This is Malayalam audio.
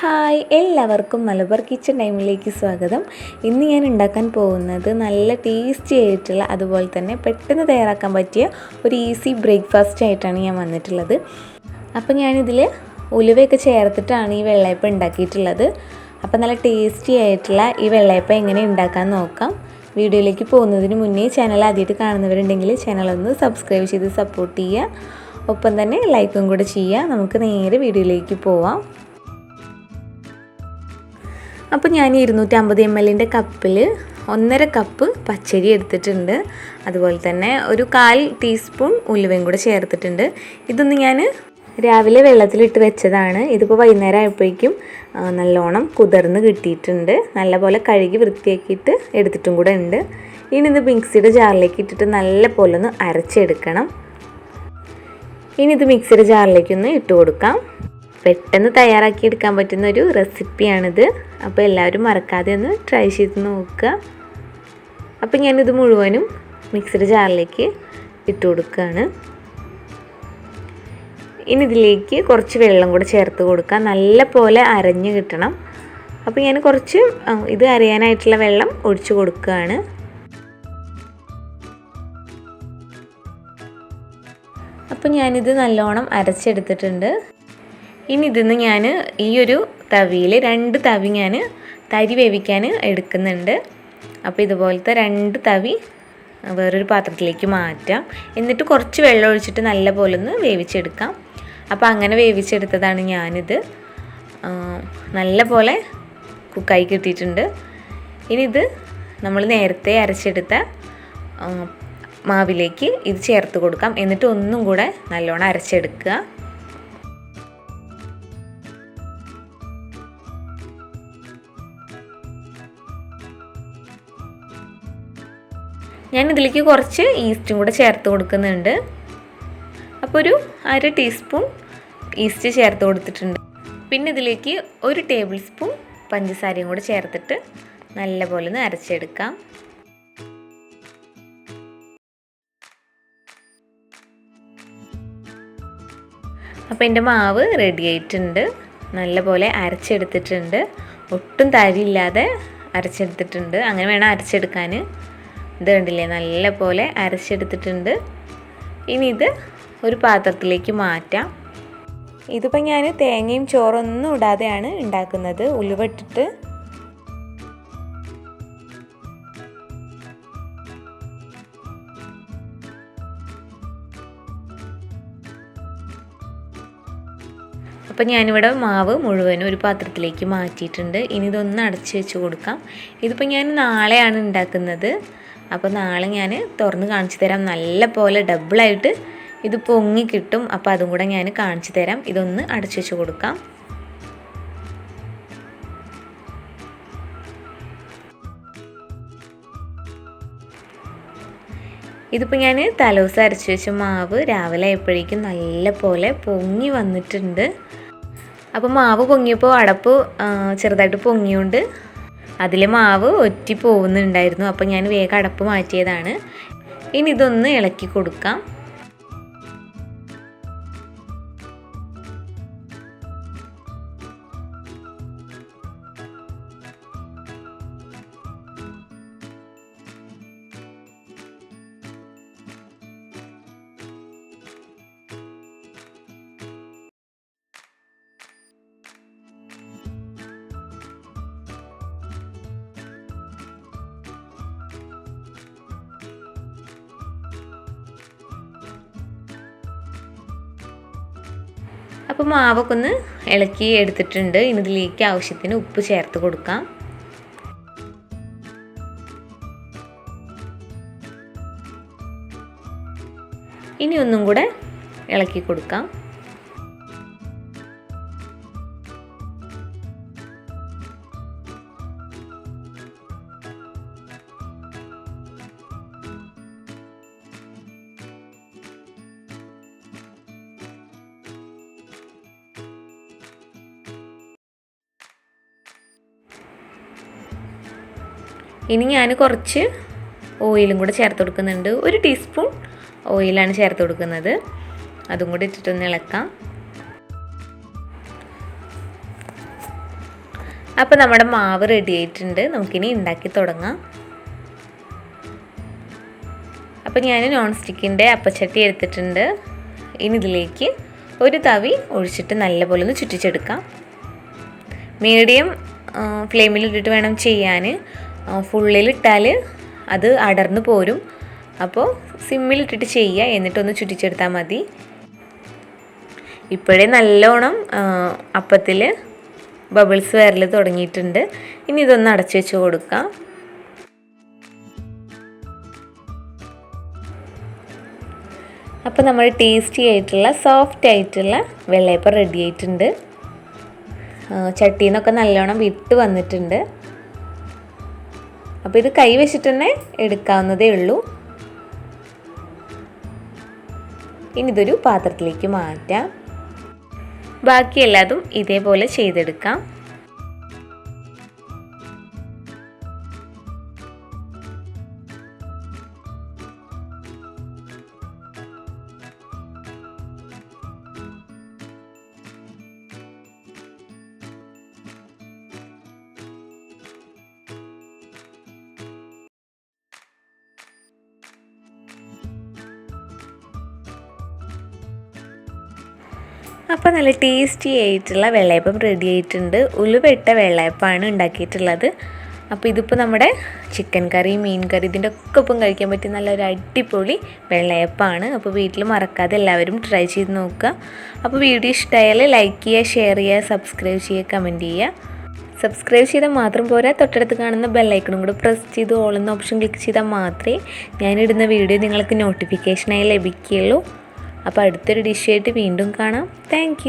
ഹായ് എല്ലാവർക്കും മലബാർ കിച്ചൺ ടൈമിലേക്ക് സ്വാഗതം. ഇന്ന് ഞാൻ ഉണ്ടാക്കാൻ പോകുന്നത് നല്ല ടേസ്റ്റി ആയിട്ടുള്ള അതുപോലെ തന്നെ പെട്ടെന്ന് തയ്യാറാക്കാൻ പറ്റിയ ഒരു ഈസി ബ്രേക്ക്ഫാസ്റ്റ് ആയിട്ടാണ് ഞാൻ വന്നിട്ടുള്ളത്. അപ്പോൾ ഞാനിതിൽ ഉലുവയൊക്കെ ചേർത്തിട്ടാണ് ഈ വെള്ളയപ്പം ഉണ്ടാക്കിയിട്ടുള്ളത്. അപ്പോൾ നല്ല ടേസ്റ്റി ആയിട്ടുള്ള ഈ വെള്ളയപ്പം എങ്ങനെ ഉണ്ടാക്കാൻ നോക്കാം. വീഡിയോയിലേക്ക് പോകുന്നതിന് മുന്നേ ചാനൽ ആദ്യമായിട്ട് കാണുന്നവരുണ്ടെങ്കിൽ ഒന്ന് സബ്സ്ക്രൈബ് ചെയ്ത് സപ്പോർട്ട് ചെയ്യുക. ഒപ്പം തന്നെ ലൈക്കും കൂടെ ചെയ്യുക. നമുക്ക് നേരെ വീഡിയോയിലേക്ക് പോവാം. അപ്പോൾ ഞാൻ ഇരുന്നൂറ്റി അമ്പത് എം എല്ലിന്റെ കപ്പിൽ ഒന്നര കപ്പ് പച്ചരി എടുത്തിട്ടുണ്ട്. അതുപോലെ തന്നെ ഒരു കാൽ ടീസ്പൂൺ ഉലുവയും കൂടെ ചേർത്തിട്ടുണ്ട്. ഇതൊന്ന് ഞാൻ രാവിലെ വെള്ളത്തിലിട്ട് വെച്ചതാണ്. ഇതിപ്പോൾ വൈകുന്നേരം ആയപ്പോഴേക്കും നല്ലോണം കുതിർന്ന് കിട്ടിയിട്ടുണ്ട്. നല്ലപോലെ കഴുകി വൃത്തിയാക്കിയിട്ട് എടുത്തിട്ടും കൂടെ ഉണ്ട്. ഇനി ഇത് മിക്സിയുടെ ജാറിലേക്ക് ഇട്ടിട്ട് നല്ല പോലെ ഒന്ന് അരച്ചെടുക്കണം. ഇനി ഇത് മിക്സിയുടെ ജാറിലേക്കൊന്ന് ഇട്ട് കൊടുക്കാം. പെട്ടെന്ന് തയ്യാറാക്കി എടുക്കാൻ പറ്റുന്ന ഒരു റെസിപ്പിയാണിത് അപ്പോൾ എല്ലാവരും മറക്കാതെ ഒന്ന് ട്രൈ ചെയ്ത് നോക്കുക. അപ്പോൾ ഞാനിത് മുഴുവനും മിക്സഡ് ജാറിലേക്ക് ഇട്ട് കൊടുക്കുകയാണ്. ഇനി ഇതിലേക്ക് കുറച്ച് വെള്ളം കൂടെ ചേർത്ത് കൊടുക്കുക. നല്ല പോലെ അരഞ്ഞ് കിട്ടണം. അപ്പോൾ ഞാൻ കുറച്ച് ഇത് അരയാനായിട്ടുള്ള വെള്ളം ഒഴിച്ചു കൊടുക്കുകയാണ്. അപ്പോൾ ഞാനിത് നല്ലോണം അരച്ചെടുത്തിട്ടുണ്ട്. ഇനി ഇതിന്ന് ഞാൻ ഈ ഒരു തവിയിൽ രണ്ട് തവി ഞാൻ തരി വേവിക്കാൻ എടുക്കുന്നുണ്ട്. അപ്പോൾ ഇതുപോലത്തെ രണ്ട് തവി വേറൊരു പാത്രത്തിലേക്ക് മാറ്റാം. എന്നിട്ട് കുറച്ച് വെള്ളം ഒഴിച്ചിട്ട് നല്ല പോലെ ഒന്ന് വേവിച്ചെടുക്കാം. അപ്പോൾ അങ്ങനെ വേവിച്ചെടുത്തതാണ് ഞാനിത്. നല്ല പോലെ കുക്കായി കിട്ടിയിട്ടുണ്ട്. ഇനി ഇത് നമ്മൾ നേരത്തെ അരച്ചെടുത്ത മാവിലേക്ക് ഇത് ചേർത്ത് കൊടുക്കാം. എന്നിട്ട് ഒന്നും കൂടെ നല്ലോണം അരച്ചെടുക്കുക. ഞാൻ ഇതിലേക്ക് കുറച്ച് ഈസ്റ്റും കൂടെ ചേർത്ത് കൊടുക്കുന്നുണ്ട്. അപ്പോൾ ഒരു അര ടീസ്പൂൺ ഈസ്റ്റ് ചേർത്ത് കൊടുത്തിട്ടുണ്ട്. പിന്നെ ഇതിലേക്ക് ഒരു ടേബിൾ സ്പൂൺ പഞ്ചസാരയും കൂടെ ചേർത്തിട്ട് നല്ലപോലെ ഒന്ന് അരച്ചെടുക്കാം. അപ്പോൾ എന്റെ മാവ് റെഡി ആയിട്ടുണ്ട്. നല്ലപോലെ അരച്ചെടുത്തിട്ടുണ്ട്. ഒട്ടും തരിയില്ലാതെ അരച്ചെടുത്തിട്ടുണ്ട്. അങ്ങനെ വേണം അരച്ചെടുക്കാൻ ഇത് കണ്ടില്ലേ? നല്ല പോലെ അരച്ചെടുത്തിട്ടുണ്ട്. ഇനി ഇത് ഒരു പാത്രത്തിലേക്ക് മാറ്റാം. ഇതിപ്പോൾ ഞാൻ തേങ്ങയും ചോറൊന്നും ഇടാതെയാണ് ഉണ്ടാക്കുന്നത്. ഉലുവ അപ്പോൾ ഞാനിവിടെ മാവ് മുഴുവനും ഒരു പാത്രത്തിലേക്ക് മാറ്റിയിട്ടുണ്ട്. ഇനി ഇതൊന്ന് അടച്ച് വെച്ച് കൊടുക്കാം. ഇതിപ്പോൾ ഞാൻ നാളെയാണ് ഉണ്ടാക്കുന്നത്. അപ്പോൾ നാളെ ഞാൻ തുറന്ന് കാണിച്ചു തരാം. നല്ല പോലെ ഡബിളായിട്ട് ഇത് പൊങ്ങി കിട്ടും. അപ്പോൾ അതും കൂടെ ഞാൻ കാണിച്ചു തരാം. ഇതൊന്ന് അടച്ചു വെച്ച് കൊടുക്കാം. ഇതിപ്പോൾ ഞാൻ തലോസം അരച്ച് വെച്ച മാവ് രാവിലെ ആയപ്പോഴേക്കും നല്ല പോലെ പൊങ്ങി വന്നിട്ടുണ്ട്. അപ്പോൾ മാവ് പൊങ്ങിയപ്പോൾ അടപ്പ് ചെറുതായിട്ട് പൊങ്ങിയോണ്ട് അതിലെ മാവ് ഒറ്റി പോകുന്നുണ്ടായിരുന്നു. അപ്പോൾ ഞാൻ വേഗം അടപ്പ് മാറ്റിയതാണ്. ഇനി ഇതൊന്ന് ഇളക്കി കൊടുക്കാം. അപ്പോൾ മാവൊക്കെ ഒന്ന് ഇളക്കി എടുത്തിട്ടുണ്ട്. ഇനി ഇതിലേക്ക് ആവശ്യത്തിന് ഉപ്പ് ചേർത്ത് കൊടുക്കാം. ഇനി ഒന്നും കൂടെ ഇളക്കി കൊടുക്കാം. ഇനി ഞാൻ കുറച്ച് ഓയിലും കൂടെ ചേർത്ത് കൊടുക്കുന്നുണ്ട്. ഒരു ടീസ്പൂൺ ഓയിലാണ് ചേർത്ത് കൊടുക്കുന്നത്. അതും കൂടി ഇട്ടിട്ടൊന്ന് ഇളക്കാം. അപ്പോൾ നമ്മുടെ മാവ് റെഡി ആയിട്ടുണ്ട്. നമുക്കിനി ഉണ്ടാക്കി തുടങ്ങാം. അപ്പോൾ ഞാൻ നോൺ സ്റ്റിക്കിന്റെ അപ്പച്ചട്ടി എടുത്തിട്ടുണ്ട്. ഇനി ഇതിലേക്ക് ഒരു തവി ഒഴിച്ചിട്ട് നല്ലപോലെ ഒന്ന് ചുറ്റിച്ചെടുക്കാം. മീഡിയം ഫ്ലെയിമിലിട്ടിട്ട് വേണം ചെയ്യാൻ. ഫുള്ളിലിട്ടാൽ അത് അടർന്നു പോരും. അപ്പോൾ സിമ്മിലിട്ടിട്ട് ചെയ്യുക എന്നിട്ടൊന്ന് ചുറ്റിച്ചെടുത്താൽ മതി. ഇപ്പോഴേ നല്ലോണം അപ്പത്തിൽ ബബിൾസ് വരൽ തുടങ്ങിയിട്ടുണ്ട്. ഇനി ഇതൊന്ന് അടച്ചു വെച്ച് കൊടുക്കാം. അപ്പോൾ നമ്മൾ ടേസ്റ്റി ആയിട്ടുള്ള സോഫ്റ്റ് ആയിട്ടുള്ള വെള്ളയപ്പം റെഡി ആയിട്ടുണ്ട്. ചട്ടിയിൽ നിന്നൊക്കെ നല്ലോണം വിട്ട് വന്നിട്ടുണ്ട്. അപ്പോൾ ഇത് കൈവശിട്ട് തന്നെ എടുക്കാവുന്നതേ ഉള്ളൂ. ഇനി ഇതൊരു പാത്രത്തിലേക്ക് മാറ്റാം. ബാക്കി എല്ലാതും ഇതേപോലെ ചെയ്തെടുക്കാം. അപ്പോൾ നല്ല ടേസ്റ്റി ആയിട്ടുള്ള വെള്ളയപ്പം റെഡി ആയിട്ടുണ്ട്. ഉലുവെട്ട വെള്ളയപ്പമാണ് ഉണ്ടാക്കിയിട്ടുള്ളത്. അപ്പോൾ ഇതിപ്പോൾ നമ്മുടെ ചിക്കൻ കറി മീൻ കറി ഇതിന്റെ ഒക്കെ ഒപ്പം കഴിക്കാൻ പറ്റിയ നല്ലൊരു അടിപൊളി വെള്ളയപ്പമാണ് അപ്പോൾ വീട്ടിൽ മറക്കാതെ എല്ലാവരും ട്രൈ ചെയ്ത് നോക്കുക. അപ്പോൾ വീഡിയോ ഇഷ്ടമായാൽ ലൈക്ക് ചെയ്യുക ഷെയർ ചെയ്യുക സബ്സ്ക്രൈബ് ചെയ്യുക കമന്റ് ചെയ്യുക. സബ്സ്ക്രൈബ് ചെയ്താൽ മാത്രം പോരാ. തൊട്ടടുത്ത് കാണുന്ന ബെല്ലൈക്കണും കൂടെ പ്രസ് ചെയ്ത് ഓൾ എന്ന ഓപ്ഷൻ ക്ലിക്ക് ചെയ്താൽ മാത്രമേ ഞാനിടുന്ന വീഡിയോ നിങ്ങൾക്ക് നോട്ടിഫിക്കേഷനായി ലഭിക്കുകയുള്ളൂ. അപ്പോൾ അടുത്തൊരു ഡിഷായിട്ട് വീണ്ടും കാണാം. താങ്ക്